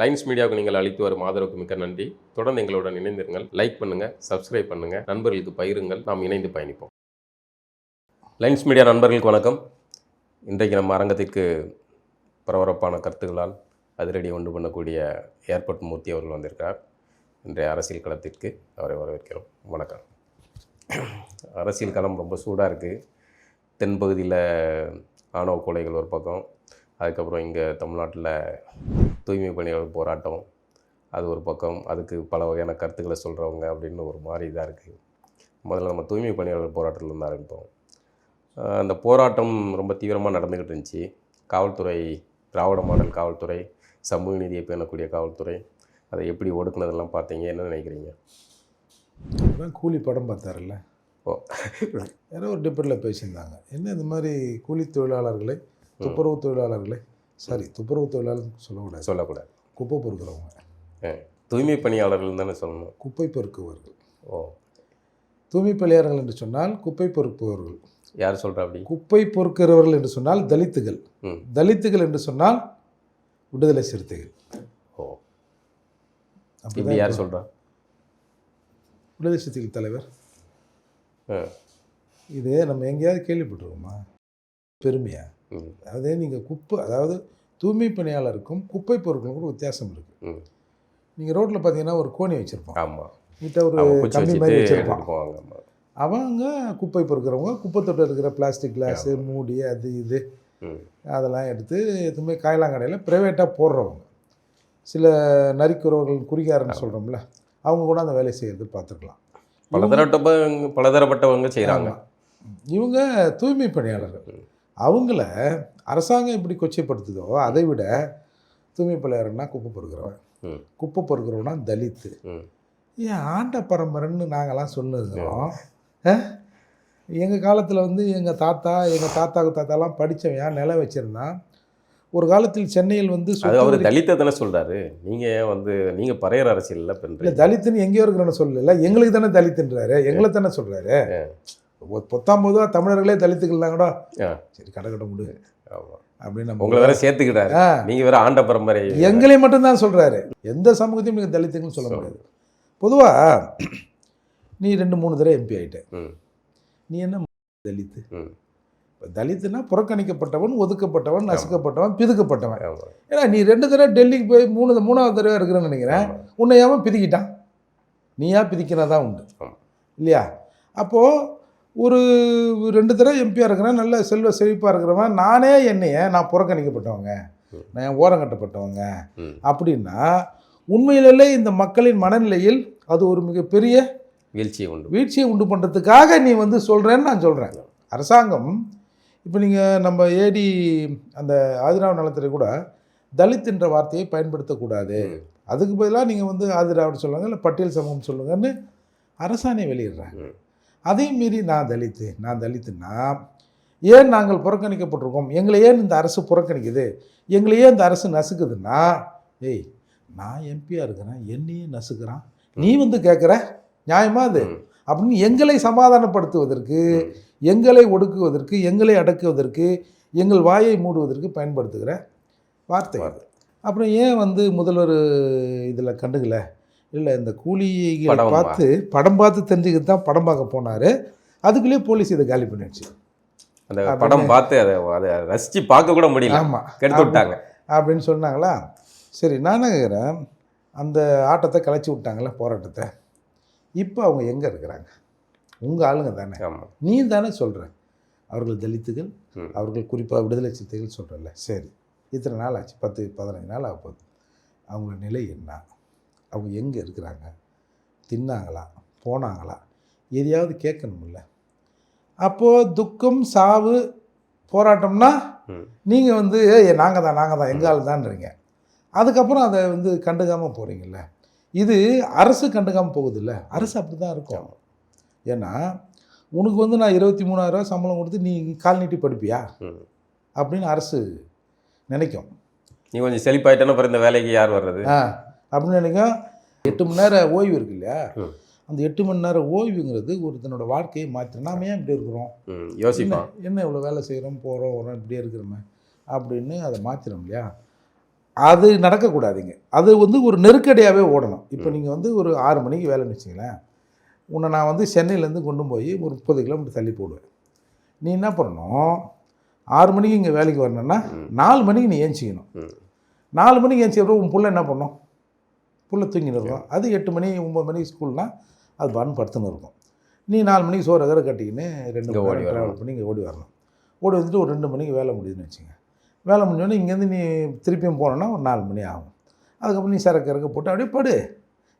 Lines மீடியாவுக்கு நீங்கள் அளித்து வரும் ஆதரவுக்கு மிக்க நன்றி. தொடர்ந்து எங்களுடன் இணைந்திருங்கள். லைக் பண்ணுங்க சப்ஸ்கிரைப் பண்ணுங்க. நண்பர்களுக்கு பகிருங்கள். நாம் இணைந்து பயணிப்போம். லைன்ஸ் மீடியா நண்பர்களுக்கு வணக்கம். இன்றைக்கு நம்ம அரங்கத்திற்கு பரபரப்பான கருத்துக்களால் அதிரடி உண்டு பண்ணக்கூடிய ஏர்போர்ட் மூர்த்தி அவர்கள் வந்திருக்கார் இன்றைய அரசியல் களத்திற்கு அவரை வரவேற்கிறோம். வணக்கம். அரசியல் களம் ரொம்ப சூடாக இருக்குது தென்பகுதியில் ஆணவ கொலைகள் ஒரு பக்கம். அதுக்கப்புறம் இங்கே தமிழ்நாட்டில் தூய்மை பணியாளர் போராட்டம். அது ஒரு பக்கம். அதுக்கு பல வகையான கருத்துக்களை சொல்கிறவங்க அப்படின்னு ஒரு மாதிரி இதாக இருக்குது முதல்ல நம்ம தூய்மை பணியாளர் போராட்டத்தில் இருந்து ஆரம்பிப்போம். அந்த போராட்டம் ரொம்ப தீவிரமாக நடந்துக்கிட்டு இருந்துச்சு. காவல்துறை திராவிட மாடல் காவல்துறை சமூக நீதியை பேணக்கூடிய காவல்துறை அதை எப்படி ஒடுக்குனதெல்லாம் பார்த்தீங்க? என்ன நினைக்கிறீங்க? அதான் கூலி படம் பார்த்தாருல்ல? ஓ. யாரோ ஒரு டிபேட்டில் பேசியிருந்தாங்க. என்ன இந்த மாதிரி கூலி தொழிலாளர்களை துப்புரவு தொழிலாளர்களை சாரி துப்புரவு தொழிலாளர் சொல்லக்கூடாது. சொல்லக்கூடாது. குப்பை பொறுக்கிறவங்க. தூய்மை பணியாளர்கள் தானே சொல்லணும். குப்பை பொறுக்குவர்கள். ஓ. தூய்மை பணியாளர்கள் என்று சொன்னால் குப்பை பொறுக்குபவர்கள் யார் சொல்கிறா அப்படி? குப்பை பொறுக்கிறவர்கள் என்று சொன்னால் தலித்துகள். தலித்துகள் என்று சொன்னால் விடுதலை சிறுத்தைகள். ஓ. இப்படி யார் சொல்கிறா விடுதலை சிறுத்தைகள் தலைவர். இது நம்ம எங்கேயாவது கேள்விப்பட்டிருக்கோமா? பெருமையா? ம் அதாவது நீங்கள் குப்பை அதாவது தூய்மை பணியாளருக்கும் குப்பை பொருட்களுக்கும் ஒரு வித்தியாசம் இருக்குது நீங்கள் ரோட்டில் பார்த்தீங்கன்னா ஒரு கோணி வச்சுருப்பான். ஆமாம் நீட்டாக ஒரு வச்சுட்டு மாதிரி வச்சுருப்பான். அவங்க குப்பை பொறுக்கிறவங்க குப்பை தொட்டில் இருக்கிற பிளாஸ்டிக் கிளாஸு மூடி அது இது அதெல்லாம் எடுத்து எதுவுமே காயலாங்கடையில் ப்ரைவேட்டாக போடுறவங்க. சில நரிக்குறவர்கள் குறிகாரன்னு சொல்கிறோம்ல அவங்க கூட அந்த வேலையை செய்கிறது பார்த்துக்கலாம் பலதரப்பட்ட பலதரப்பட்டவங்க செய்கிறாங்க. இவங்க தூய்மை பணியாளர்கள். அவங்கள அரசாங்கம் எப்படி கொச்சைப்படுத்துதோ அதை விட தூய்மை பணியாளர்னா குப்பை பொறுக்கிறவன். குப்பை பொறுக்கிறவனா தலித்து. ஏன் ஆண்ட பரம்பரைன்னு நாங்கள்லாம் சொல்லுகிறோம் எங்கள் காலத்தில் வந்து எங்கள் தாத்தா எங்கள் தாத்தாவுக்கு தாத்தாலாம் படித்தவன் நிலம் வச்சுருந்தான் ஒரு காலத்தில் சென்னையில் வந்து அவர் வரி- தலித்தை தானே சொல்றாரு. நீங்க ஏன் வந்து நீங்க பறையர் அரசியல் இல்லை பண்றீங்க. தலித்துன்னு எங்கேயோ இருக்கிறன்னு சொல்லல. எங்களுக்கு தானே தலித்துன்றாரு. எங்களை தானே சொல்கிறாரு பொத்தாம் பொதுவாக தமிழர்களே தலித்துக்கள்லாம் கூட. சரி கடை கடை முடு. அப்படின்னு நம்ம உங்களை வேற சேர்த்துக்கிட்டாரு. நீங்க வேற ஆண்ட பரம்பரை. எங்களை மட்டும்தான் சொல்கிறாரு எந்த சமூகத்தையும் நீங்கள் தலித்துங்கன்னு சொல்ல முடியாது. பொதுவாக நீ ரெண்டு மூணு தடவை எம்பி ஆயிட்ட. ம். நீ என்ன தலித்து? இப்போ தலித்துனா புறக்கணிக்கப்பட்டவன் ஒதுக்கப்பட்டவன் நசுக்கப்பட்டவன் பிதுக்கப்பட்டவன். ஏன்னா நீ ரெண்டு தடவை டெல்லிக்கு போய் மூணு மூணாவது தடவை இருக்கிறேன்னு நினைக்கிறேன். உன்னை ஏன் பிதிக்கிட்டான். நீயா பிதிக்கிறதா உண்டு. இல்லையா? அப்போது ஒரு ரெண்டு தடவை எம்பியாக இருக்கிறேன் நல்ல செல்வ செழிப்பாக இருக்கிறவன். நானே என்னைய நான் புறக்கணிக்கப்பட்டவங்க. நான் ஓரங்கட்டப்பட்டவங்க அப்படின்னா உண்மையிலே இந்த மக்களின் மனநிலையில் அது ஒரு மிகப்பெரிய வீழ்ச்சியை உண்டு. வீழ்ச்சியை உண்டு பண்ணுறதுக்காக நீ வந்து சொல்கிறேன்னு நான் சொல்கிறேன் அரசாங்கம் இப்போ நீங்கள் நம்ம ஏடி அந்த ஆதிராவ நலத்துறை கூட தலித் என்ற வார்த்தையை பயன்படுத்தக்கூடாது. அதுக்கு பதிலாக நீங்கள் வந்து ஆதிராவிட சொல்லுங்க இல்லை பட்டியல் சமூகம் சொல்லுங்கன்னு அரசாணை வெளியிடுறாங்க. அதையும் மீறி நான் தலித்து நான் தலித்துன்னா ஏன் நாங்கள் புறக்கணிக்கப்பட்டிருக்கோம்? எங்களை ஏன் இந்த அரசு புறக்கணிக்குது? எங்களை ஏன் இந்த அரசு நசுக்குதுன்னா ஏய் நான் எம்பியாக இருக்கிறேன் என்னையே நசுக்கிறான். நீ வந்து கேட்குற நியாயமா அது. அப்படின்னு எங்களை சமாதானப்படுத்துவதற்கு. எங்களை ஒடுக்குவதற்கு எங்களை அடக்குவதற்கு எங்கள் வாயை மூடுவதற்கு பயன்படுத்துகிற வார்த்தை. அது. அப்புறம் ஏன் வந்து முதல்வர் இதில் கண்டுக்கல? இல்லை இந்த கூலிகளை பார்த்து படம் பார்த்து தெரிஞ்சுக்கிட்டு தான் படம் பார்க்க போனார். அதுக்குள்ளேயே போலீஸ் இதை காலி பண்ணிடுச்சு. அந்த படம் பார்த்து அதை அதை ரசிச்சு பார்க்க கூட முடியல. ஆமாம் கெடுத்து விட்டாங்க. அப்படின்னு சொன்னாங்களா? சரி நான் என்ன கேட்குறேன் அந்த ஆட்டத்தை கலைச்சி விட்டாங்களே போராட்டத்தை. இப்போ அவங்க எங்கே இருக்கிறாங்க? உங்கள் ஆளுங்க தானே. நீ தானே சொல்கிற அவர்கள் தலித்துகள். அவர்கள் குறிப்பாக விடுதலை சிறுத்தைகள் சொல்கிறல்ல சரி இத்தனை நாள் ஆச்சு. பத்து பதினஞ்சு நாள் ஆக போகுது. அவங்களோட நிலை என்ன? அவங்க எங்கே இருக்கிறாங்க? தின்னாங்களா? போனாங்களா? எதையாவது கேட்கணும்ல. அப்போது துக்கம் சாவு போராட்டம்னா. நீங்கள் வந்து ஏய் நாங்கள் தான் நாங்கள் தான் எங்கள் தான்றீங்க. அதுக்கப்புறம் அதை வந்து கண்டுக்காமல் போகிறீங்கல்ல இது அரசு கண்டுக்காமல் போகுதில்ல. அரசு அப்படி தான் இருக்கும் ஏன்னா உனக்கு வந்து நான் இருபத்தி மூணாயிரரூவா சம்பளம் கொடுத்து நீ கால் நீட்டி படிப்பியா. அப்படின்னு அரசு நினைக்கும். நீ கொஞ்சம் செழிப்பாயிட்டேன்னா அப்புறம் இந்த வேலைக்கு யார் வர்றது? ஆ. அப்படின்னு நினைக்கும் எட்டு மணி நேரம் ஓய்வு இருக்கு இல்லையா. அந்த எட்டு மணி நேரம் ஓய்வுங்கிறது ஒருத்தனோட வாழ்க்கையை மாற்றி நாம ஏன் இப்படி இருக்கிறோம்? ம், யோசிப்பான் என்ன இவ்வளோ வேலை செய்கிறோம் போகிறோம் வரோம் இப்படியே இருக்கிறோமே அப்படின்னு அதை மாற்றிடும் இல்லையா? அது நடக்கக்கூடாதுங்க. அது வந்து ஒரு நெருக்கடியாகவே ஓடணும். இப்போ நீங்கள் வந்து ஒரு ஆறு மணிக்கு வேலைன்னு வச்சுங்களேன் உன்னை நான் வந்து சென்னையிலேருந்து கொண்டு போய் ஒரு முப்பது கிலோமீட்டர் தள்ளி போடுவேன். நீ என்ன பண்ணணும்? ஆறு மணிக்கு இங்கே வேலைக்கு வரணும்னா. நாலு மணிக்கு நீ ஏஞ்சிக்கணும். நாலு மணிக்கு ஏஞ்சி அப்புறம் உன் புள்ள என்ன பண்ணும்? புள்ள தூங்கின்னு இருக்கும் அது எட்டு மணி ஒம்பது மணிக்கு ஸ்கூல்னால் அது பான் படுத்துன்னு இருக்கும். நீ நாலு மணிக்கு சோறு கரை கட்டிக்கின்னு ரெண்டு ஓடி. ட்ராவல் பண்ணி இங்கே ஓடி வரணும். ஓடி வந்துட்டு ஒரு ரெண்டு மணிக்கு வேலை முடியுதுன்னு வச்சுங்க வேலை முடிஞ்சோடனே இங்கேருந்து நீ திருப்பியும் போனோன்னா ஒரு நாலு மணி ஆகும். அதுக்கப்புறம் நீ சரக்கு இறக்க போட்டு அப்படியே படு.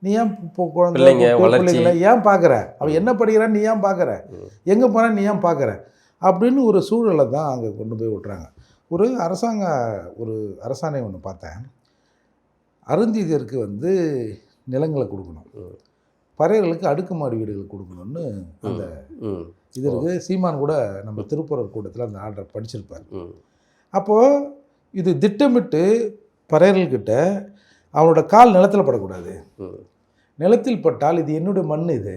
நீ ஏன் இப்போ குழந்தை பிள்ளைங்க, குட்டி வளர்ச்சி. பிள்ளைங்களை ஏன் பார்க்குற? அவன் என்ன படிக்கிறான் நீ ஏன் பார்க்குற. எங்கே போனா நீ ஏன் பார்க்குற? அப்படின்னு ஒரு சூழலை தான் அங்கே கொண்டு போய் விட்றாங்க ஒரு அரசாங்க ஒரு அரசாணை ஒன்று பார்த்தேன். அருந்ததியருக்கு வந்து நிலங்களை கொடுக்கணும். பறையர்களுக்கு அடுக்குமாடி வீடுகள் கொடுக்கணும்னு அந்த இது இருக்குது சீமான் கூட நம்ம திருப்புறர் கூட்டத்தில் அந்த ஆர்டர் படிச்சிருப்பார். அப்போது இது திட்டமிட்டு பறையர்கள்கிட்ட அவனோட கால் நிலத்தில் படக்கூடாது. நிலத்தில் பட்டால் இது என்னுடைய மண் இது.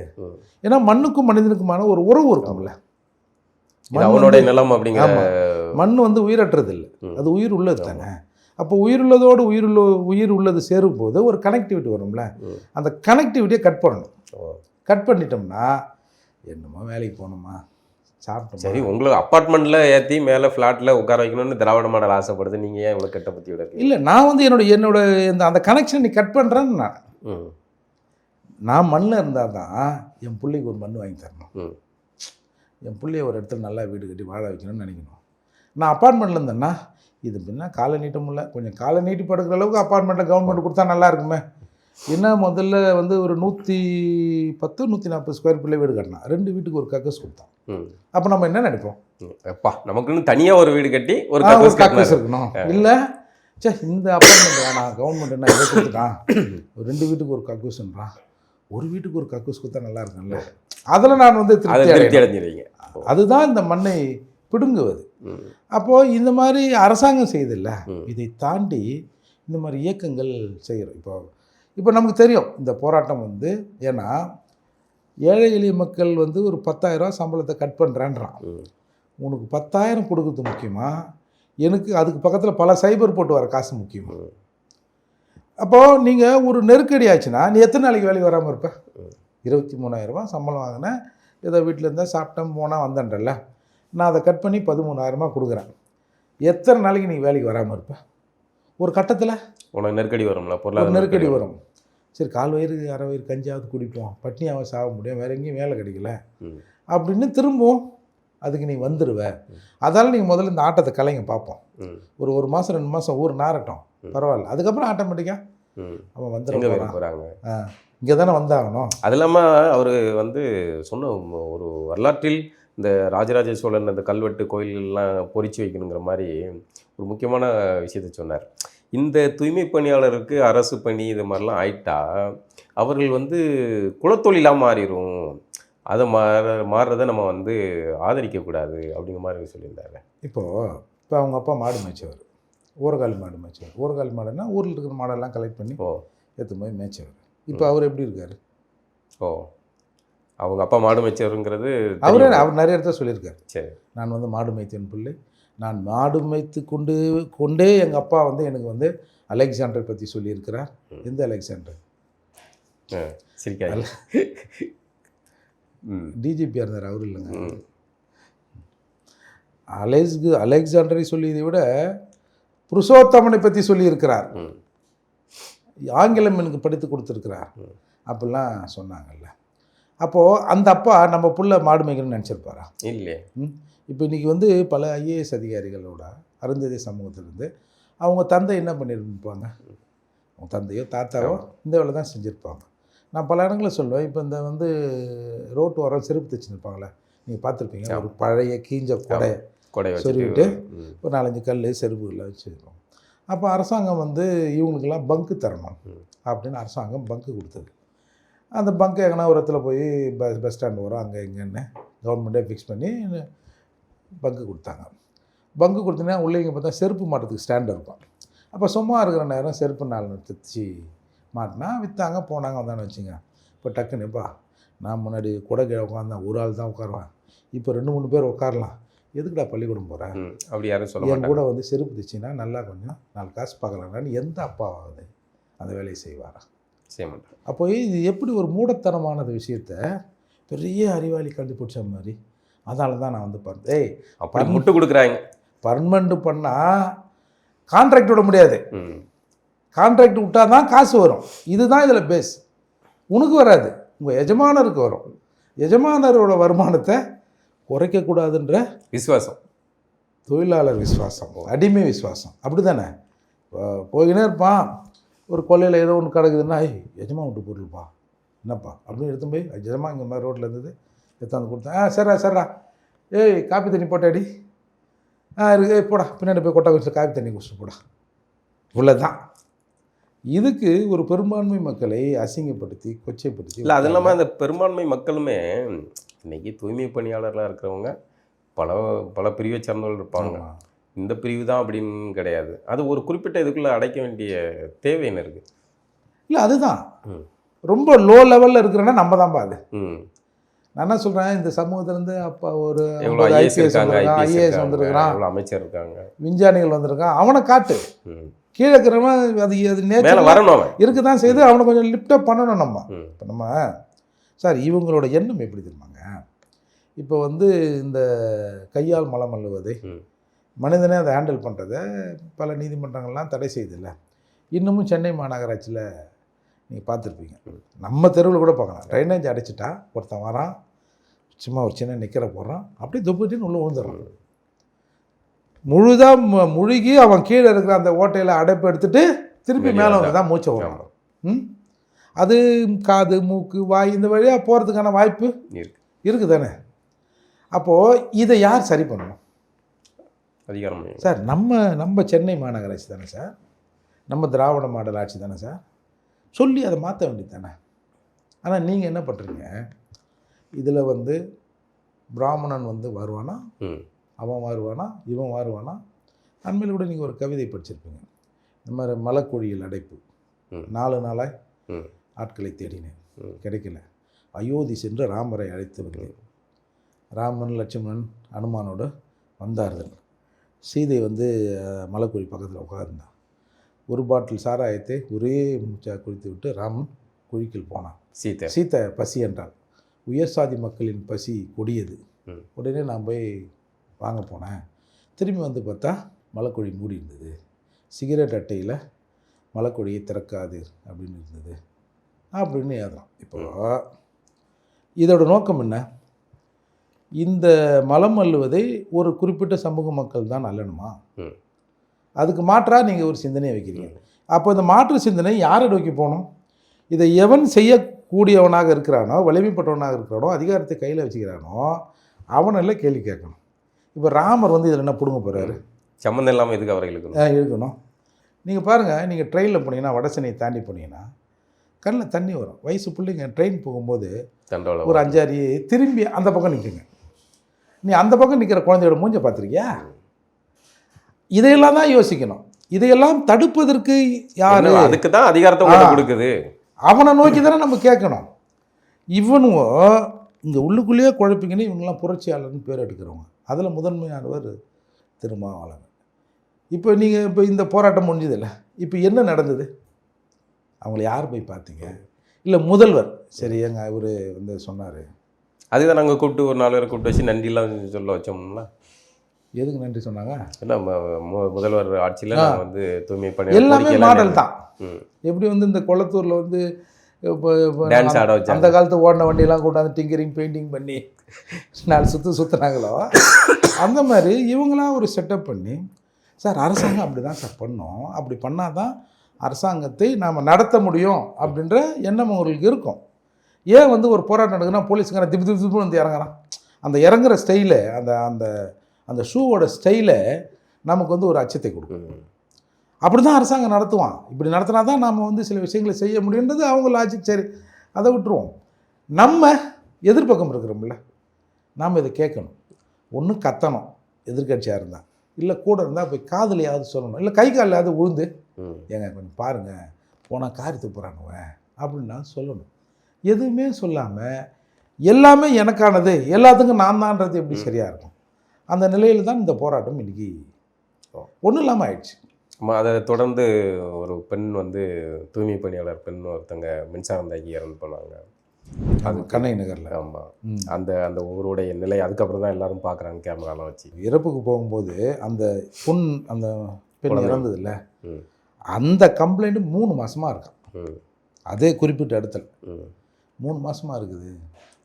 ஏன்னா மண்ணுக்கும் மனிதனுக்குமான ஒரு உறவு இருக்கும்ல அவனுடைய நிலம் அப்படிங்கிற. மண் வந்து உயிரற்றது இல்லை. அது உயிர் உள்ளது தானே அப்போ உயிருள்ளதோடு உயிருள்ள உயிர் உள்ளது சேரும்போது ஒரு கனெக்டிவிட்டி வரும்ல. அந்த கனெக்டிவிட்டியை கட் பண்ணணும். ஓ. கட் பண்ணிட்டோம்னா என்னமோ வேலைக்கு போகணுமா? சாப்பிட்டோமா? சரி உங்களுக்கு அப்பார்ட்மெண்ட்ல ஏத்தி மேல ஃபிளாட்ல உட்கார வைக்கணும்னு திராவிட மாடல் ஆசைப்படுது. நீங்க ஏன் இவ்வளவு கெட்ட பத்தி விட இல்லை நான் வந்து என்னோட என்னோட இந்த அந்த கனெக்ஷன் நீ கட் பண்ணுறேன்னு நான். நான் மண்ணில் இருந்தால் தான் என் பிள்ளைக்கு ஒரு மண் வாங்கி தரணும். என் பிள்ளைய ஒரு இடத்துல நல்லா வீடு கட்டி வாழ வைக்கணும்னு நினைக்கணும். நான் அப்பார்ட்மெண்ட்டில் இருந்தேன்னா இது பின்ன காலை நீட்ட முடியல. கொஞ்சம் காலை நீட்டி படுக்கிற அளவுக்கு அப்பார்ட்மெண்ட்டில் கவர்மெண்ட் கொடுத்தா நல்லா இருக்குமே. என்ன முதல்ல வந்து ஒரு நூற்றி பத்து நூற்றி நாற்பது ஸ்கொயர் ஃபீட்டில் வீடு கட்டினான். ரெண்டு வீட்டுக்கு ஒரு கக்கஸ் கொடுத்தான். அப்போ நம்ம என்ன நினைப்போம்? ம். எப்பா நமக்குன்னு தனியா ஒரு வீடு கட்டி ஒரு கக்கூஸ் கக்கஸ். இருக்கணும். இல்லை சே இந்த அப்பார்ட்மெண்ட் வேணாம். கவர்மெண்ட் என்ன இதை கொடுத்துட்டான். ஒரு ரெண்டு வீட்டுக்கு ஒரு கக்கூஸ்ன்றான் ஒரு வீட்டுக்கு ஒரு கக்கூஸ் கொடுத்தா நல்லா இருக்கும்ல. அதில் நான் வந்து திருப்தி. அடைஞ்சிருவீங்க. அதுதான் இந்த மண்ணை பிடுங்குவது. அப்போது இந்த மாதிரி அரசாங்கம் செய்யுதில்ல ம். இதை தாண்டி இந்த மாதிரி இயக்கங்கள் செய்கிறோம் இப்போ இப்போ நமக்கு தெரியும் இந்த போராட்டம் வந்து ஏன்னா ஏழை எளிய மக்கள் வந்து ஒரு 10000 ரூபாய் சம்பளத்தை கட் பண்ணுறேன்றான் உனக்கு பத்தாயிரம் கொடுக்குறது முக்கியமா? எனக்கு அதுக்கு பக்கத்தில் பல சைபர் போட்டு வர காசு முக்கியமா. அப்போது நீங்கள் ஒரு நெருக்கடி ஆச்சுன்னா நீ எத்தனை நாளைக்கு வேலைக்கு வராமல் இருப்ப. இருபத்தி மூணாயிரரூபா சம்பளம் வாங்கினேன் ஏதோ வீட்டில் இருந்தால் சாப்பிட்டேன் போனால் வந்தேன்றல நான் அதை கட் பண்ணி பதிமூணாயிரமா கொடுக்குறேன். எத்தனை நாளைக்கு நீ வேலைக்கு வராமல் இருப்ப? ஒரு கட்டத்தில்? உனக்கு நெருக்கடி வரும்ல பொருளாதார நெருக்கடி வரும். சரி கால் வயிறு அரை வயிறு கஞ்சாவது குடிப்போம் பட்னியாவது சாக முடியும் வேற எங்கேயும் வேலை கிடைக்கல. அப்படின்னு திரும்பவும். அதுக்கு நீ வந்துடுவ அதால் நீங்கள் முதல்ல இந்த ஆட்டத்தை கலைங்க பார்ப்போம் ஒரு ஒரு மாதம் ரெண்டு மாதம் ஊர் நாரட்டும். பரவாயில்ல. அதுக்கப்புறம் ஆட்டோமேட்டிக்காக அவன் எங்க வந்துட வேலைக்கு போகிறான் போறாங்க? இங்கே தானே வந்தாகணும். அது இல்லாம அவர் வந்து சொன்ன ஒரு வரலாற்றில் இந்த ராஜராஜ சோழன் அந்த கல்வெட்டு கோயில்கள்லாம் பொறிச்சு வைக்கணுங்கிற மாதிரி ஒரு முக்கியமான விஷயத்தை சொன்னார். இந்த தூய்மை பணியாளருக்கு அரசு பணி இது மாதிரிலாம் ஆயிட்டா அவர்கள் வந்து குலத்தொழிலாக மாறிடும் அதை மாற மாறுறதை நம்ம வந்து ஆதரிக்கக்கூடாது அப்படிங்கிற மாதிரி சொல்லியிருந்தாரு. இப்போது இப்போ அவங்க அப்பா மாடு மேய்ச்சவர். ஊரகால் மாடு மேய்ச்சவர். ஊரகால் மாடுன்னா ஊரில் இருக்கிற மாடெல்லாம் கலெக்ட் பண்ணி ஓ. எடுத்து போய் மேய்ச்சவர். இப்போ அவர் எப்படி இருக்காரு? ஓ. அவங்க அப்பா மாடு மேய்ச்சருங்கிறது அவரே. அவர் நிறைய இடத்துல சொல்லியிருக்காரு. சரி. நான் வந்து மாடு மேய்த்தேன் பிள்ளை. நான் மாடு மேய்த்து கொண்டு கொண்டே எங்கள் அப்பா வந்து எனக்கு வந்து அலெக்சாண்டரை பற்றி சொல்லியிருக்கிறார். எந்த அலெக்சாண்டர்? ம். டிஜிபியாக இருந்தார் அவர் இல்லைங்க. அலெக்ஸ் அலெக்சாண்டரை சொல்லியதை விட புருஷோத்தமனை பற்றி சொல்லியிருக்கிறார். ஆங்கிலம் எனக்கு படித்து கொடுத்துருக்கிறார். அப்படிலாம் சொன்னாங்கல்ல. அப்போது அந்த அப்பா நம்ம புள்ள மாடு மேய்க்கணும்னு நினச்சிருப்பாரா? இல்லையே. இப்போ இன்றைக்கி வந்து பல ஐஏஎஸ் அதிகாரிகளோட அருந்ததி சமூகத்திலிருந்து அவங்க தந்தை என்ன பண்ணியிருப்பாங்க? அவங்க தந்தையோ தாத்தாவோ இந்த வேலை தான் செஞ்சுருப்பாங்க. நான் பல இடங்களில் சொல்லுவேன் இப்போ இந்த வந்து ரோட்டு ஓரம் செருப்பு தைச்சுருப்பாங்களே நீங்கள் பார்த்துருப்பீங்க ஒரு பழைய கீஞ்ச கொடை கொடை சொருவிட்டு, ஒரு நாலஞ்சு கல் செருப்புகள்லாம் வச்சுருக்கோம். அப்போ அரசாங்கம் வந்து இவங்களுக்கெல்லாம் பங்கு தரணும். அப்படின்னு அரசாங்கம் பங்கு கொடுத்தது. அந்த பங்கு எங்கன்னா ஒரு இடத்துல போய் பஸ் பஸ் ஸ்டாண்டு வரும் அங்கே இங்கேன்னு கவர்மெண்ட்டே ஃபிக்ஸ் பண்ணி பங்கு கொடுத்தாங்க. பங்கு கொடுத்தீங்கன்னா உள்ளே இங்கே பார்த்தா செருப்பு மாட்டுறதுக்கு ஸ்டாண்ட் இருக்கும். அப்போ சும்மா இருக்கிற நேரம் செருப்பு நாள் தைச்சி மாட்டினா விற்றாங்க போனாங்க வந்தான்னு வச்சுங்க. இப்போ டக்குன்னுப்பா நான் முன்னாடி குடை கீழே உட்காந்தேன் ஒரு ஆள் தான் உட்காருவேன். இப்போ ரெண்டு மூணு பேர் உட்காரலாம். எதுக்குடா பள்ளிக்கூடம் போகிற ம். அப்படி யாரும் சொல்ல என் கூட வந்து செருப்பு தைச்சின்னா நல்லா கொஞ்சம் நாலு காசு பார்க்கலான்னு எந்த அப்பாவாகுது அந்த வேலையை செய்வாரா? செய்ய மாட்டாங்க. அப்போ இது எப்படி ஒரு மூடத்தனமானது விஷயத்த பெரிய அறிவாளி கண்டுபிடிச்ச மாதிரி? அதனால தான் நான் வந்து பார்த்தேன் ஏய் அப்படி முட்டு கொடுக்குறாங்க. பர்மனண்ட் பண்ணால் கான்ட்ராக்ட் விட முடியாது. கான்ட்ராக்ட் விட்டால் தான் காசு வரும். இதுதான் இதில் பேஸ் உனக்கு வராது. உங்கள் எஜமானருக்கு வரும். எஜமானரோட வருமானத்தை குறைக்கக்கூடாதுன்ற விசுவாசம். தொழிலாளர் விசுவாசம் அடிமை விசுவாசம். அப்படி தானே போயினே இருப்பான். ஒரு கொல்லையில் ஏதோ ஒன்று கிடக்குதுன்னா ஐய் எஜமா விட்டு பொருள்ப்பா என்னப்பா? அப்படின்னு எடுத்து போய் எஜமா இங்கே மாதிரி ரோட்டில் இருந்தது. எடுத்தாந்து கொடுத்தேன். ஆ சரிடா சரிடா. ஏய் காப்பி தண்ணி போட்டாடி. ஆ இருக்கு. ஏய், போடா. பின்னாடி போய் கொட்டை வச்சு காப்பி தண்ணி குடிச்சிட்டு போடா. இவ்வளோதான் இதுக்கு ஒரு பெரும்பான்மை மக்களை அசிங்கப்படுத்தி கொச்சைப்படுத்தி இல்லை அது இல்லாமல் அந்த பெரும்பான்மை மக்களுமே இன்னைக்கு தூய்மை பணியாளர்களாக இருக்கிறவங்க பல பல பிரிவை சார்ந்தவர்கள் இருப்பாங்க. இந்த பிரிவு தான் அப்படின்னு கிடையாது. அது ஒரு குறிப்பிட்ட இதுக்குள்ளே அடைக்க வேண்டிய தேவை என்ன இருக்குது இல்லை அதுதான். ரொம்ப லோ லெவலில் இருக்கிறேன்னா நம்ம தான்ப்பா அது ம். நான் என்ன சொல்கிறேன் இந்த சமூகத்திலேருந்து அப்பா ஒரு ஐபிஎஸ் ஐஏஎஸ் வந்திருக்கிறான். அமைச்சர் இருக்காங்க. விஞ்ஞானிகள் வந்திருக்கான் அவனை காட்டு. கீழே இருக்கிறவன் அது அது நேச்சர் வரணும் இருக்கு தான் செய்து அவனை கொஞ்சம் லிஃப்டப் பண்ணணும் நம்ம. இப்போ நம்ம சார் இவங்களோட எண்ணம் எப்படி தெரியுமாங்க? இப்போ வந்து இந்த கையால் மலம் அள்ளுவதை. மனிதனே அதை ஹேண்டில் பண்ணுறதை பல நீதிமன்றங்கள்லாம் தடை செய்யுதில்ல இன்னமும் சென்னை மாநகராட்சியில் நீங்கள் பார்த்துருப்பீங்க. நம்ம தெருவில் கூட பார்க்கலாம். ட்ரைனேஜ் அடைச்சிட்டா ஒருத்தன் வரான் சும்மா ஒரு சின்ன நிற்கிற போடுறான் அப்படியே துப்பிட்டுன்னு உள்ளே விழுந்துடுறான். முழுதாக முழுகி அவன் கீழே இருக்கிற அந்த ஓட்டையில் அடைப்பு எடுத்துட்டு திருப்பி மேலே வந்தா. தான் மூச்சை ஆமா. ம்? அது காது மூக்கு வாய் இந்த வழியாக போகிறதுக்கான வாய்ப்பு இருக்கு. இருக்குது தானே அப்போது இதை யார் சரி பண்ணணும்? அதிகாரம். சார் நம்ம நம்ம சென்னை மாநகராட்சி தானே சார்? நம்ம திராவிட மாடல் ஆட்சி தானே சார்? சொல்லி அதை மாற்ற வேண்டியது தானே ஆனால் நீங்கள் என்ன பண்ணுறீங்க இதில் வந்து பிராமணன் வந்து வருவானா? அவன் வருவானா? இவன் வருவானா? அண்மையில் கூட நீங்கள் ஒரு கவிதை படிச்சிருப்பீங்க. இந்த மாதிரி மலக்குழியில் அடைப்பு. நாலு நாளாய் ம். ஆட்களை தேடினேன். கிடைக்கல. அயோத்தி சென்று ராமரை அழைத்து வந்தேன். ராமன் லட்சுமணன் அனுமானோடு வந்தார்கள். சீதை வந்து மலைக்குழி பக்கத்தில் உட்கார்ந்தான் ஒரு பாட்டில் சாராயத்தை ஒரே மூச்சா குடித்து விட்டு ராமன் குழிக்குள் போனான். சீத்தை. சீத்தை பசி என்றாள். உயர் சாதி மக்களின் பசி கொடியது. உடனே நான் போய் வாங்க போனேன். திரும்பி வந்து பார்த்தா மலைக்குழி மூடி இருந்தது. சிகரெட் அட்டையில் மலைக்குழியை திறக்காது அப்படின்னு இருந்தது. அப்படின்னு எழுதுறான் இப்போ இதோட நோக்கம் என்ன? இந்த மலம் அள்ளுவதை ஒரு குறிப்பிட்ட சமூக மக்கள் தான் அல்லணுமா. அதுக்கு மாற்றாக நீங்கள் ஒரு சிந்தனையை வைக்கிறீங்க. அப்போ இந்த மாற்று சிந்தனை யாரை நோக்கி போகணும்? இதை எவன் செய்யக்கூடியவனாக இருக்கிறானோ வலிமைப்பட்டவனாக இருக்கிறானோ அதிகாரத்தை கையில் வச்சுக்கிறானோ அவனெல்லாம் கேள்வி கேட்கணும். இப்போ ராமர் வந்து இதில் என்ன பிடுங்க போகிறாரு சம்மந்தம் இல்லாமல் எதுக்கு அவரை இழுக்கணும்? இருக்கணும் நீங்கள் பாருங்கள் நீங்கள் ட்ரெயினில் போனீங்கன்னா வடசென்னை தாண்டி போனீங்கன்னா கண்ணில் தண்ணி வரும். வயசு பிள்ளைங்க ட்ரெயின் போகும்போது ஒரு அஞ்சாறு திரும்பி அந்த பக்கம் நிற்குங்க நீ அந்த பக்கம் நிற்கிற குழந்தையோட மூஞ்ச பார்த்துருக்கியா? இதையெல்லாம் தான் யோசிக்கணும். இதையெல்லாம் தடுப்பதற்கு யார்? அதுக்கு தான் அதிகாரத்தை. கொடுக்குது. அவனை நோக்கி தானே நம்ம கேட்கணும். இவனுவோ இங்கே உள்ளுக்குள்ளேயே குழப்பிங்கன்னு இவங்கெல்லாம் புரட்சியாளர்னு பேர் எடுக்கிறவங்க. அதில் முதன்மையானவர் திருமாவளவன். இப்போ நீங்கள் இப்போ இந்த போராட்டம் முடிஞ்சதில்ல. இப்போ என்ன நடந்தது? அவங்கள யார் போய் பார்த்தீங்க? இல்லை முதல்வர் சரி எங்க இவர் வந்து சொன்னார். அதுதான் நாங்கள் கூப்பிட்டு ஒரு நாலு பேரை கூப்பிட்டு வச்சு நன்றிலாம் சொல்ல வச்சோம்னா எதுக்கு நன்றி சொன்னாங்க? மு- முதல்வர் ஆட்சியில். நாங்கள் வந்து தூய்மை பணி எல்லாமே மாடல் தான். எப்படி வந்து இந்த கொளத்தூரில் வந்து இப்போ டான்ஸ் ஆட அந்த வச்சாங்க காலத்து ஓடின வண்டியெல்லாம் கொண்டாந்து டிங்கரிங் பெயிண்டிங் பண்ணி நாலு சுற்று சுற்றுனாங்களோ அந்த மாதிரி இவங்களாம் ஒரு செட்டப் பண்ணி சார் அரசாங்கம் அப்படி தான் சார் பண்ணோம். அப்படி பண்ணால் தான் அரசாங்கத்தை நாம் நடத்த முடியும் அப்படின்ற எண்ணம் அவங்களுக்கு இருக்கும். ஏன் வந்து ஒரு போராட்டம் நடக்குதுன்னா போலீஸ்காரன் திப்பு திப்பு திப்பு வந்து இறங்குறான். அந்த இறங்குற ஸ்டைலு அந்த அந்த அந்த ஷூவோட ஸ்டைலை நமக்கு வந்து ஒரு அச்சத்தை கொடுக்கும். அப்படி தான் அரசாங்கம் நடத்துவான். இப்படி நடத்தினா தான் நாம் வந்து சில விஷயங்களை செய்ய முடியுன்றது அவங்க லாஜிக் சரி அதை விட்டுருவோம். நம்ம எதிர்பக்கம் இருக்கிறோம்ல. நாம் இதை கேட்கணும். ஒன்று கத்தணும். எதிர்க்கட்சியாக இருந்தால் இல்லை கூட இருந்தால் போய் காதுலையாவது சொல்லணும். இல்லை கை காலிலாவது உழுந்து. ஏங்க கொஞ்சம் பாருங்கள் போனால் காரி துப்புறானுவன் அப்படின்னா சொல்லணும். எதுவுமே சொல்லாமல் எல்லாமே எனக்கானது எல்லாத்துக்கும் நான் தான்றது எப்படி சரியாக இருக்கும்? அந்த நிலையில் தான் இந்த போராட்டம் இன்னைக்கு ஓ. ஒன்றும் இல்லாமல் ஆயிடுச்சு. ஆமா, அதை தொடர்ந்து ஒரு பெண் வந்து தூய்மை பணியாளர் பெண் ஒருத்தங்க மின்சாரம் தாக்கி இறந்து போனாங்க. அது கண்ணை நகரில். ஆமாம் அந்த அந்த ஊருடைய நிலை அதுக்கப்புறம் தான் எல்லாரும் பார்க்குறாங்க கேமராலாம் வச்சு. இறப்புக்கு போகும்போது அந்த புண் அந்த பெண். இறந்ததுல்ல அந்த கம்ப்ளைண்ட் மூணு மாசமா இருக்கான் ம். அதே குறிப்பிட்ட இடத்துல. மூணு மாசமா இருக்குது.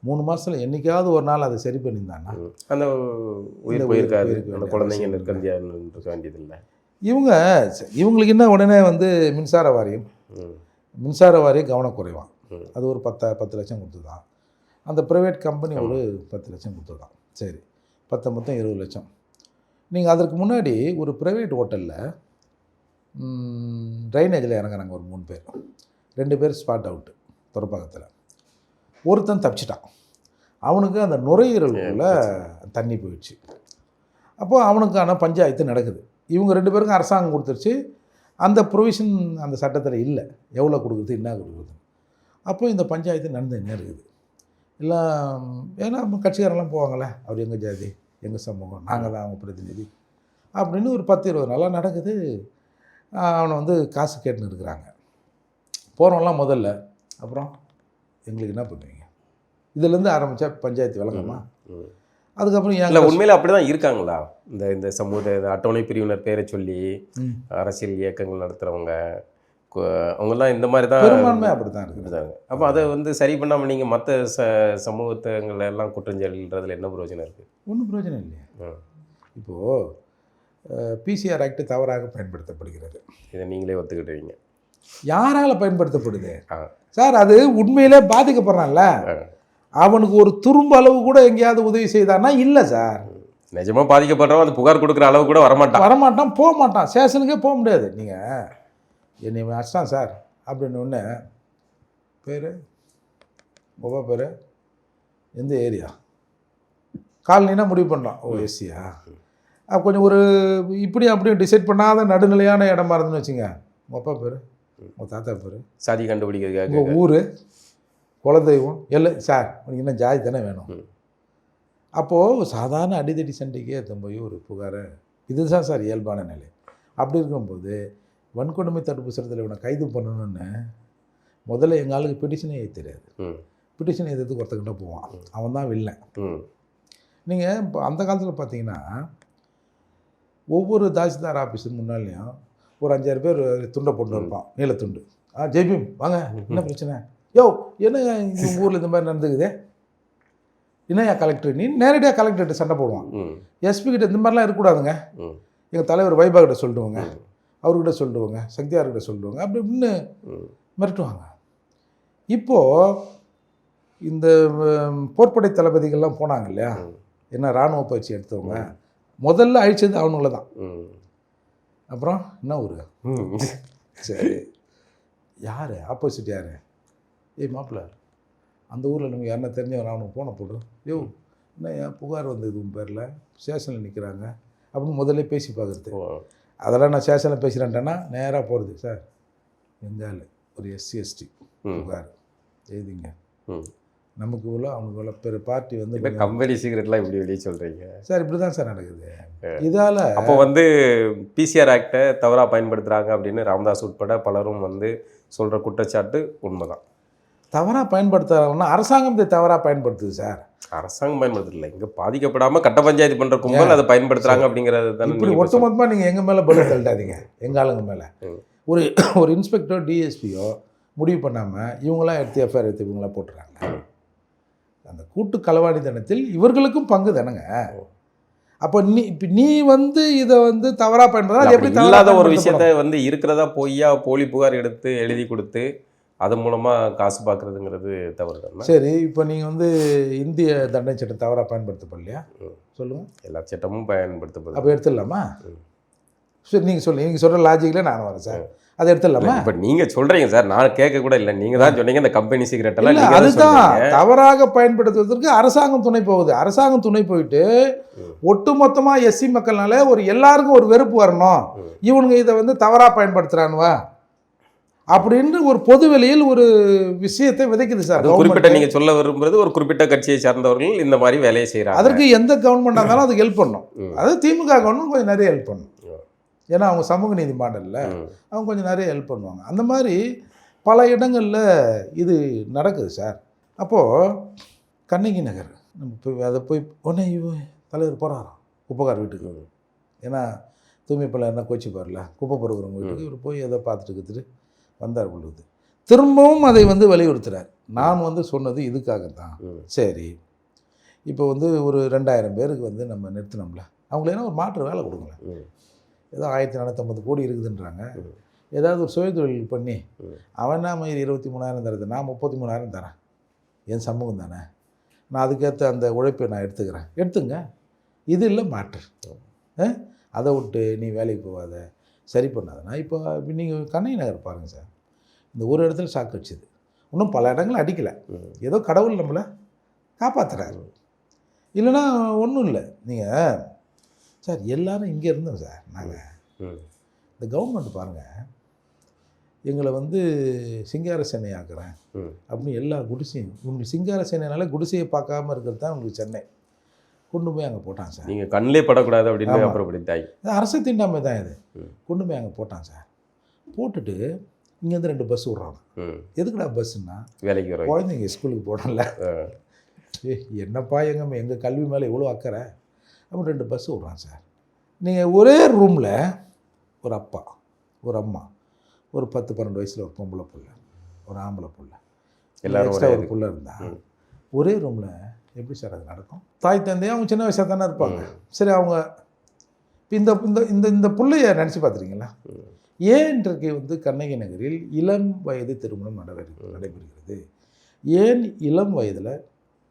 மூணு மாசத்துல என்னைக்காவது ஒரு நாள் அதை சரி பண்ணியிருந்தானா ம். அந்த உயிர் போயிருக்காது. அந்த குழந்தைங்க அவசியம் நிற்கந்தியா இருக்க வேண்டியதில்லை இவங்க இவங்களுக்கு என்ன உடனே வந்து மின்சார வாரியம் மின்சார வாரியம் கவனக்குறைவான். அது ஒரு பத்த பத்து லட்சம் கொடுத்துதான் அந்த ப்ரைவேட் கம்பெனி ஒரு பத்து லட்சம் கொடுத்துதான் சரி பத்து மொத்தம் இருபது லட்சம். நீங்கள் அதற்கு முன்னாடி ஒரு ப்ரைவேட் ஹோட்டலில் ட்ரைனேஜில் இறங்குறாங்க ஒரு மூணு பேர். ரெண்டு பேர் ஸ்பாட் அவுட்டு துறப்பாக்கத்தில் ஒருத்தன் தப்பிச்சிட்டான். அவனுக்கு அந்த நுரையீரலுக்குள்ள தண்ணி போயிடுச்சு. அப்போ அவனுக்கான பஞ்சாயத்து நடக்குது. இவங்க ரெண்டு பேருக்கும் அரசாங்கம் கொடுத்துருச்சு. அந்த ப்ரொவிஷன் அந்த சட்டத்தில் இல்லை. எவ்வளோ கொடுக்குறது என்ன கொடுக்குறது அப்போ இந்த பஞ்சாயத்து நடந்து என்ன இருக்குது? எல்லாம் ஏன்னா கட்சிக்காரெல்லாம் போவாங்களே அவர் எங்கள் ஜாதி எங்கள் சமூகம் நாங்கள் தான் அவங்க பிரதிநிதி அப்படின்னு ஒரு பத்து இருபது நாளாக நடக்குது. அவனை வந்து காசு கேட்டுன்னு இருக்கிறாங்க. போகிறவங்களாம் முதல்ல. அப்புறம்? எங்களுக்கு என்ன பண்ணுவீங்க? இதுலேருந்து ஆரம்பித்தா பஞ்சாயத்து விளங்கம்மா ம். அதுக்கப்புறம் இல்ல உண்மையில அப்படிதான் இருக்காங்க இந்த இந்த சமூக இந்த அட்டவணை பிரிவினர் பேரை சொல்லி. அரசியல் இயக்கங்கள் நடத்துறவங்க கு- அவங்கெல்லாம் இந்த மாதிரி தான் பெரும்பான்மை அப்படி தான் இருக்குது. இருந்தாங்க அப்போ அதை வந்து சரி பண்ணாம நீங்க மற்ற ச சமூகத்தங்களை எல்லாம் குற்றஞ்செயல்ன்றதுல என்ன பிரயோஜனம் இருக்கு? ஒன்றும் பிரயோஜனம் இல்லையா. இப்போது பிசிஆர் ஆக்ட் தவறாக பயன்படுத்தப்படுகிறது. இதை நீங்களே ஒத்துக்கிட்டுவீங்க யாரால் பயன்படுத்தப்படுது? ஆ. சார் அது உண்மையிலே பாதிக்கப்படுறான்ல. அவனுக்கு ஒரு துரும்ப அளவு கூட எங்கேயாவது உதவி செய்தான்னா இல்லை சார். நிஜமா பாதிக்கப்படுறவன் அந்த புகார் கொடுக்குற அளவு கூட வரமாட்டான். வரமாட்டான் போக மாட்டான் ஸ்டேஷனுக்கே போக முடியாது. நீங்கள் என்னை அடிச்சிட்டான் சார் அப்படின்னு ஒன்று பேர்? மொபைல் பேர்? எந்த ஏரியா? காலனினா முடிவு பண்ணுறான் ஓ எஸ்சியா? அப்போ கொஞ்சம் ஒரு இப்படி அப்படியும் டிசைட் பண்ணாத நடுநிலையான இடமா இருந்துன்னு வச்சுங்க. அப்பா பேர்? உங்கள் தாத்தா பேர்? சாதி கண்டுபிடிக்கிறதுக்காக உங்கள் ஊர் குலதெய்வம் எல்லாம் சார் உனக்கு இன்னும் ஜாதி தானே வேணும். அப்போது சாதாரண அடிதடி சண்டைக்கே எடுத்து போய் ஒரு புகாரை இதுதான் சார் இயல்பான நிலை. அப்படி இருக்கும்போது வன்கொடுமை தடுப்பு சட்டத்தில் இவனை கைது பண்ணணும்னு முதல்ல எங்கள் ஆளுக்கு எழுத தெரியாது. ம். பிடிஷன் எழுதுறதுக்கு ஒருத்தக்கிட்ட போவான். அவன் தான் வில்லன். ம். நீங்கள் இப்போ அந்த காலத்தில் பார்த்தீங்கன்னா ஒவ்வொரு தாசில்தார் ஆஃபீஸு முன்னாலேயும் ஒரு அஞ்சாறு பேர் துண்டை போட்டு இருப்பான் நீலத்துண்டு ஆ ஜெய்பீம் வாங்க என்ன பிரச்சனை? யோ என்ன இந்த ஊரில் இந்த மாதிரி நடந்துக்குதே? என்னையா கலெக்டர் நீ நேரடியாக கலெக்டர்கிட்ட சண்டை போடுவான். எஸ்பி கிட்ட இந்த மாதிரிலாம் இருக்கக்கூடாதுங்க. எங்கள் தலைவர் வைபா கிட்ட சொல்லிடுவோங்க. அவர்கிட்ட சொல்லிடுவோங்க சக்தியார்கிட்ட சொல்லிடுவோங்க அப்படி இப்படின்னு மிரட்டுவாங்க. இப்போது இந்த போர்ப்படை தளபதிகள்லாம் போனாங்க இல்லையா. என்ன இராணுவ பயிற்சி எடுத்தவங்க முதல்ல அழிச்சது அவனுங்கள தான். அப்புறம் என்ன ஊர்? சரி. யார்? ஆப்போசிட் யார்? ஏய் மாப்பிள்ள. அந்த ஊரில் நமக்கு யாருன்னா தெரிஞ்சவன் அவனுக்கு போன போடு. யோ என்ன ஏன் புகார் வந்தது உன் பேரில்? ஸ்டேஷனில் நிற்கிறாங்க அப்படின்னு முதல்ல பேசி பார்க்குறது. அதெல்லாம் நான் ஸ்டேஷனில் பேசுகிறேன்ட்டேன்னா நேராக போகிறது சார். எங்கால் ஒரு எஸ்சி எஸ்டி புகார். எழுதிங்க. ம். நமக்கு இவ்வளோ அவனுக்கு இவ்வளோ பெரிய பார்ட்டி வந்து கம்பெனி சீக்ரெட்லாம் இப்படி வெளியே சொல்றீங்க. சார் இப்படி தான் சார் நடக்குது. இதால் அப்போ வந்து பிசிஆர் ஆக்டை தவறாக பயன்படுத்துகிறாங்க அப்படின்னு ராமதாஸ் உட்பட பலரும் வந்து சொல்கிற குற்றச்சாட்டு உண்மைதான். தவறாக பயன்படுத்துறாங்கன்னா அரசாங்கம் இதை தவறாக பயன்படுத்துது சார். அரசாங்கம் பயன்படுத்தல. இங்கே பாதிக்கப்படாமல் கட்ட பஞ்சாயத்து பண்ணுற கும்பல் அதை பயன்படுத்துகிறாங்க அப்படிங்கிறது தானே இப்படி ஒட்டுமொத்தமாக நீங்கள் எங்கள் மேலே பலு தள்ளிட்டாதீங்க எங்கள் ஆளுங்க மேலே. ஒரு ஒரு இன்ஸ்பெக்டர் டிஎஸ்பியோ முடிவு பண்ணாமல் இவங்களாம் எடுத்து எஃப்ஐஆர் எடுத்து இவங்களாம் போட்டுறாங்க. அந்த கூட்டு களவாணித்தனத்தில் இவர்களுக்கும் பங்கு தானங்க. அப்போ நீ இப்போ நீ வந்து இதை வந்து தவறாக பயன்படுத்தா அது எப்படி இல்லாத ஒரு பயன்படுத்தப்படும்? விஷயத்த வந்து இருக்கிறதா பொய்யா போலி புகார் எடுத்து எழுதி கொடுத்து அது மூலமாக காசு பார்க்குறதுங்கிறது தவறு தானே சரி இப்போ நீங்கள் வந்து இந்திய தண்டனை சட்டம் தவறாக பயன்படுத்தப்படலையா. சொல்லுங்கள் எல்லா சட்டமும் பயன்படுத்தப்படுது. அப்போ எடுத்துடலாமா. சரி நீங்கள் சொல்லுங்கள் நீங்கள் சொல்கிற லாஜிக்கில் நான் வரேன் சார். அதை எடுத்துடலாமா இப்போ நீங்கள் சொல்கிறீங்க சார் நான் கேட்க கூட இல்லை நீங்கள் தான் சொன்னீங்க இந்த கம்பெனி சீக்ரெட் எல்லாம் நீங்கள் அதுதான். தவறாக பயன்படுத்துவதற்கு அரசாங்கம் துணை போகுது அரசாங்கம் துணை போயிட்டு ம். ஒட்டுமொத்தமா எஸ்சி மக்கள்னால ஒரு எல்லாருக்கும் ஒரு வெறுப்பு வரணும். இவனுங்க இதை வந்து தவறா பயன்படுத்துறானுவா அப்படின்னு ஒரு பொது வெளியில் ஒரு விஷயத்தை விதைக்குது சார் குறிப்பிட்ட government. நீங்க சொல்ல விரும்புறது ஒரு குறிப்பிட்ட கட்சியை சார்ந்தவர்கள் இந்த மாதிரி வேலையை செய்யறாங்க அதற்கு எந்த கவர்மெண்டாக இருந்தாலும் அதுக்கு ஹெல்ப் பண்ணும். அதாவது திமுக கவர்மெண்ட் கொஞ்சம் நிறைய ஹெல்ப் பண்ணும். ஏன்னா அவங்க சமூக நீதி மாடலில். அவங்க கொஞ்சம் நிறைய ஹெல்ப் பண்ணுவாங்க அந்த மாதிரி பல இடங்களில் இது நடக்குது சார் அப்போது கண்ணகி நகர் நம்ம போய் அதை போய் உடனே தலைவர் போகிறாராம் குப்பைக்கார வீட்டுக்கு. ஏன்னா தூய்மை பல என்ன கோச்சி பாருல குப்பை பொறுக்கிறவங்க வீட்டுக்கு இவர் போய் எதை பார்த்துட்டு கற்றுட்டு வந்தார் பொழுது திரும்பவும் அதை வந்து வலியுறுத்துறார் நான் வந்து சொன்னது இதுக்காகத்தான் ம். சரி இப்போ வந்து ஒரு ரெண்டாயிரம் பேருக்கு வந்து நம்ம நிறுத்தினோம்ல அவங்களேனா ஒரு மாற்று வேலை கொடுங்களேன். ஏதோ ஆயிரத்தி நானூற்றம்பது கோடி இருக்குதுன்றாங்க. ஏதாவது ஒரு சுயதொழில் பண்ணி ம். அவன் மயிர் இருபத்தி மூணாயிரம் தருது? நான் முப்பத்தி மூணாயிரம் தரேன். என் சமூகம் தானே? நான் அதுக்கேற்ற அந்த உழைப்பை நான் எடுத்துக்கிறேன். எடுத்துங்க. இது இல்லை மாற்று? அதை விட்டு நீ வேலைக்கு போகாத. சரி பண்ணாதனா? இப்போ நீங்கள் கண்ணகி நகர் பாருங்கள் சார். இந்த ஒரு இடத்துல ஷாக் வச்சுது இன்னும் பல இடங்கள் அடிக்கலை. ஏதோ கடவுள் நம்மளை காப்பாற்றுறாரு இல்லைன்னா ஒன்றும் இல்லை. நீங்கள் சார் எல்லாரும் இங்கே இருந்தோம் சார் நாங்கள். இந்த கவர்மெண்ட் பாருங்கள் எங்களை வந்து சிங்கார சேனை ஆக்குறேன். அப்படின்னு எல்லா குடிசையும் உங்களுக்கு சிங்கார சேனைனால குடிசையை பார்க்காம இருக்கிறது தான் உங்களுக்கு சென்னை. கொண்டு போய் அங்கே போட்டான் சார். நீங்க கண்ணிலே படக்கூடாது அப்படின்னு. அப்புறப்படுத்தாய் இது அரசு தீண்டாமை தான் இது. கொண்டு போய் அங்கே போட்டான் சார். போட்டுட்டு இங்கேருந்து ரெண்டு பஸ் விட்றாங்க ம். எதுக்குடா பஸ்ஸுன்னா வேலைக்கு வர குழந்தைங்க ஸ்கூலுக்கு போடல ஏய், என்னப்பா எங்க எங்கள் கல்வி மேலே இவ்வளோ அக்கறை? அப்படி ரெண்டு பஸ் விட்றான் சார் நீங்கள் ஒரே ரூமில் ஒரு அப்பா ஒரு அம்மா ஒரு பத்து பன்னெண்டு வயசில் ஒரு பொம்பளை புள்ள ஒரு ஆம்பளை புள்ள எல்லாரும் ஒரே. புள்ள இருந்தா ம். ஒரே ரூமில் எப்படி சார் அது நடக்கும் தாய் தந்தையும் அவங்க சின்ன வயசாக தானே இருப்பாங்க. சரி அவங்க இப்ப இந்த இந்த இந்த இந்த புள்ளைய நினச்சி பார்த்துருக்கீங்களா. ஏன் இன்றைக்கு வந்து கண்ணகி நகரில் இளம் வயது திருமணம் நடைபெறு நடைபெறுகிறது ஏன் இளம் வயதில்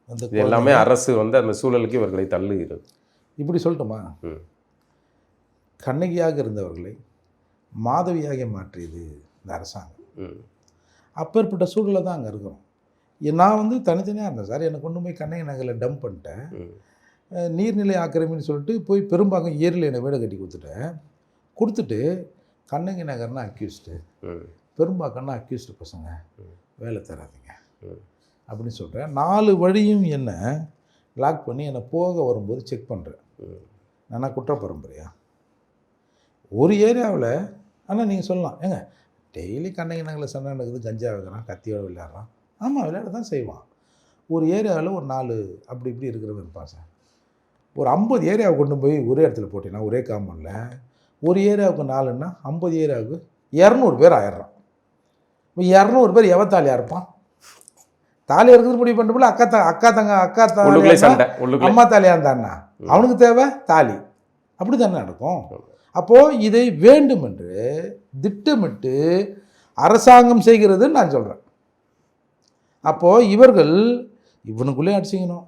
அந்த எல்லாமே அரசு வந்து அந்த சூழலுக்கு இவர்களை தள்ளுகிறது இப்படி சொல்லட்டுமா. கண்ணகியாக இருந்தவர்களை மாதவியாக மாற்றியது இந்த அரசாங்கம். அப்பேற்பட்ட சூழலில் தான் அங்கே இருக்கிறோம் நான் வந்து தனித்தனியாக இருந்தேன் சார் என்னை கொண்டு போய் கண்ணகி நகரில் டம்ப் பண்ணிட்டேன் நீர்நிலை ஆக்கிரமின்னு சொல்லிட்டு போய் பெரும்பாக்கம் ஏரியில் என்னை வீடை கட்டி கொடுத்துட்டேன் கொடுத்துட்டு கண்ணகி நகர்னா அக்யூஸ்டு. பெரும்பாக்கம்னா அக்யூஸ்டு பசங்க. வேலை தராதீங்க. அப்படின்னு சொல்கிறேன் நாலு வழியும் என்னை லாக் பண்ணி என்னை போக வரும்போது செக் பண்ணுறேன். நான் குற்ற பரம்பரையா ஒரு ஏரியாவில் ஆனால் நீங்கள் சொல்லலாம். ஏங்க டெய்லி கண்ணகி சண்டை நடக்குது கஞ்சா வைக்கிறான் கத்தியோட விளையாடுறான். ஆமாம் விளையாட தான் செய்வான். ஒரு ஏரியாவில் ஒரு நாலு அப்படி இப்படி இருக்கிறவன் இருப்பான் சார். ஒரு ஐம்பது ஏரியாவை கொண்டு போய் ஒரே இடத்துல போட்டிங்கன்னா ஒரே காம்பவுண்டில் ஒரு ஏரியாவுக்கு நாலுன்னா ஐம்பது ஏரியாவுக்கு இரநூறு பேர் ஆயிடுறான். இப்போ இரநூறு பேர் எவத்தாலியாக இருப்பான்? தாலி இருக்கிறது முடிவு பண்ணுறப்பல அக்கா த அக்கா தங்க அக்கா உள்ளுக்குள்ளே அம்மா தாலியாக இருந்தான்னா? அவனுக்கு தேவை தாலி. அப்படி தானே நடக்கும் அப்போது இதை வேண்டும் என்று திட்டமிட்டு அரசாங்கம் செய்கிறதுன்னு நான் சொல்கிறேன் அப்போது இவர்கள் இவனுக்குள்ளே அடிச்சிக்கணும்.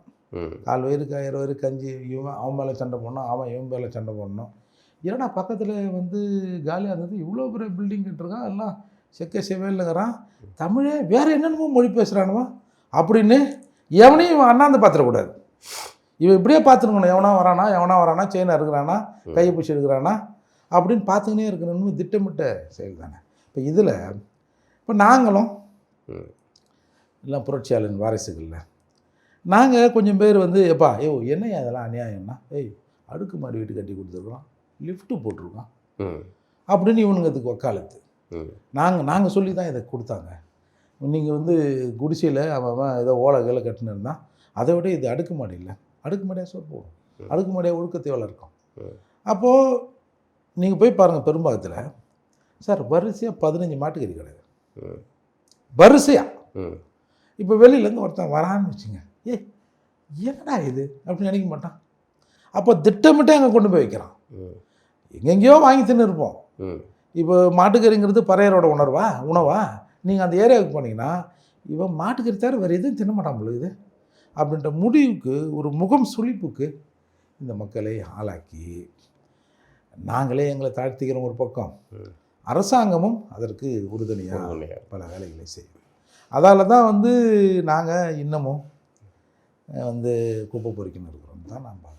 கால் வயிறுக்கு ஆயிரம் வயிறு கஞ்சி இவன் அவன் மேலே சண்டை போடணும் அவன் இவன் மேலே சண்டை போடணும். ஏன்னா பக்கத்தில் வந்து காலியாக இருந்தது? இவ்வளோ பெரிய பில்டிங் கட்டிருக்கான் எல்லாம் செக்க செவேலுங்கிறான் தமிழே வேறு என்னென்னமோ மொழி பேசுகிறானுவா அப்படின்னு எவனையும் இவன் அண்ணாந்து பார்த்துடக்கூடாது. இவன் இப்படியே பார்த்துருக்கணும் எவனா வரானா எவனா வரானா செயினாக இருக்கிறானா கையை பிடிச்சி எடுக்கிறானா அப்படின்னு பார்த்துக்கினே இருக்கணும்னு திட்டமிட்ட செயல் தானே. இப்போ இதில் இப்போ நாங்களும். எல்லாம் புரட்சியாளன் வாரிசுகள்ல நாங்கள் கொஞ்சம் பேர் வந்து எப்பா ஐயோ என்னையா அதெல்லாம் அநியாயம்னா? ஏய் அடுக்குமாடி வீட்டு கட்டி கொடுத்துருக்குறோம் லிஃப்ட்டு போட்டிருக்கோம். அப்படின்னு இவனுங்க அதுக்கு வக்காலத்து. நாங்கள் நாங்கள் சொல்லி தான் இதை கொடுத்தாங்க. நீங்கள் வந்து குடிசையில் அவன் ஏதோ ஓலை கீழே கட்டினு இருந்தான். அதை விட இது அடுக்குமாடி இல்லை. அடுக்குமாடியாக சோறு போடும். ம். அடுக்குமாடியாக ஒழுக்கத்தை வளர்க்கும். அப்போது நீங்கள் போய் பாருங்கள் பெரும்பாகத்தில் சார் வரிசையாக பதினஞ்சு மாட்டுக்கறி கிடையாது. வரிசையாக. இப்போ வெளியிலேருந்து ஒருத்தன் வரான்னு வச்சுங்க. ஏய் என்னடா இது? அப்படின்னு நினைக்க மாட்டான். அப்போ திட்டமிட்டே அங்கே கொண்டு போய் வைக்கிறான். எங்கெங்கேயோ வாங்கி தின்னு இருப்போம். இப்போ மாட்டுக்கறிங்கிறது பறையரோட உணர்வா? உணவா? நீங்கள் அந்த ஏரியாவுக்கு போனீங்கன்னா இவன் மாட்டுக்கறி தவிர வேறு எதுவும் தின்ன மாட்டான் போல இது அப்படின்ற முடிவுக்கு ஒரு முகம் சுளிப்புக்கு இந்த மக்களை ஆளாக்கி நாங்களே எங்களை தாழ்த்திக்கிறோம் ஒரு பக்கம். அரசாங்கமும் அதற்கு உறுதுணையாக. பல வேலைகளை செய்யும் அதால தான் வந்து நாங்கள் இன்னமும் வந்து குப்பை பொறிக்கணும் இருக்கிறோம் தான் நான் பார்க்குறேன்